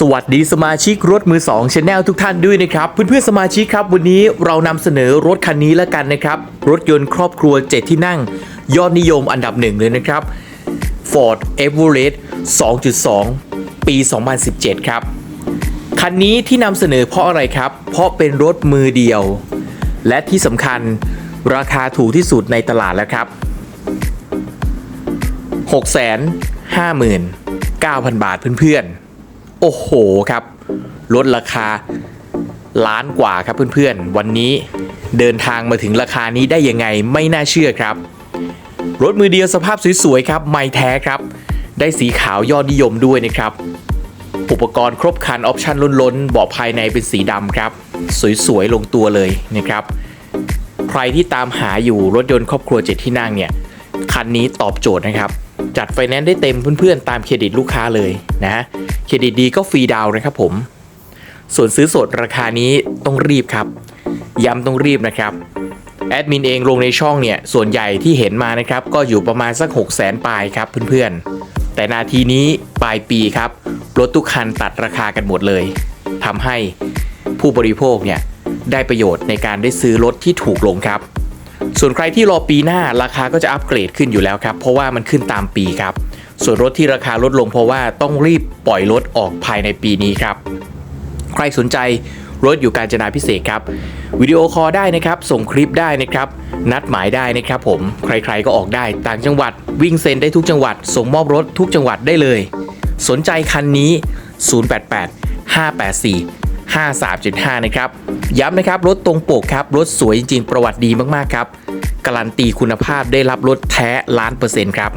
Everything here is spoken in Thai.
สวัสดีสมาชิกรถมือ2 Channel ทุกท่านด้วยนะครับ เพื่อนๆสมาชิกครับ วันนี้เรานำเสนอรถคันนี้แล้วกันนะครับ รถยนต์ครอบครัว 7 ที่นั่ง ยอดนิยมอันดับหนึ่งเลยนะครับ Ford Everest 2.2 ปี 2017 ครับ คันนี้ที่นำเสนอเพราะอะไรครับ เพราะเป็นรถมือเดียว และที่สำคัญราคาถูกที่สุดในตลาดแล้วครับ 659,000 บาทเพื่อนๆ โอ้โหครับ ลดราคาล้านกว่าครับเพื่อนๆ วันนี้เดินทางมาถึงราคานี้ได้ยังไงไม่น่าเชื่อครับ รถมือเดียวสภาพสวยๆครับ ไม่แท้ครับ ได้สีขาวยอดนิยมด้วยนะครับ อุปกรณ์ครบคันออปชั่นล้นๆเบาะภายในเป็นสีดำครับ สวยๆ ลงตัวเลยนะครับ ใครที่ตามหาอยู่รถยนต์ครอบครัวเจ็ดที่นั่งเนี่ย คันนี้ตอบโจทย์นะครับ จัดไฟแนนซ์ได้เต็มเพื่อนๆ ตามเครดิตลูกค้าเลยนะ เครดิตดีก็ฟรีดาวนะครับผม ส่วนซื้อสดราคานี้ต้องรีบครับ ย้ำต้องรีบนะครับ แอดมินเองลงในช่องเนี่ย ส่วนใหญ่ที่เห็นมานะครับ ก็อยู่ประมาณสัก 6 0 0 0 0 0ปลายครับเพื่อนๆ แต่นาทีนี้ปลายปีครับ รถทุกคันตัดราคากันหมดเลยทำให้ผู้บริโภคเนี่ยได้ประโยชน์ในการได้ซื้อรถที่ถูกลงครับ ส่วนใครที่รอปีหน้าราคาก็จะอัปเกรดขึ้นอยู่แล้วครับ เพราะว่ามันขึ้นตามปีครับ ส่วนรถที่ราคาลดลงเพราะว่าต้องรีบปล่อยรถออกภายในปีนี้ครับ ใครสนใจรถอยู่การจนาพิเศษครับวิดีโอคอลได้นะครับ ส่งคลิปได้นะครับ นัดหมายได้นะครับผมใครๆก็ออกได้ต่างจังหวัด วิ่งเซ็นได้ทุกจังหวัด ส่งมอบรถทุกจังหวัดได้เลย สนใจคันนี้ 088 584 53.5 นะครับ ย้ำนะครับ รถตรงปกครับ รถสวยจริงๆ ประวัติดีมากๆ ครับ การันตีคุณภาพได้รับรถแท้ล้านเปอร์เซ็นต์ครับ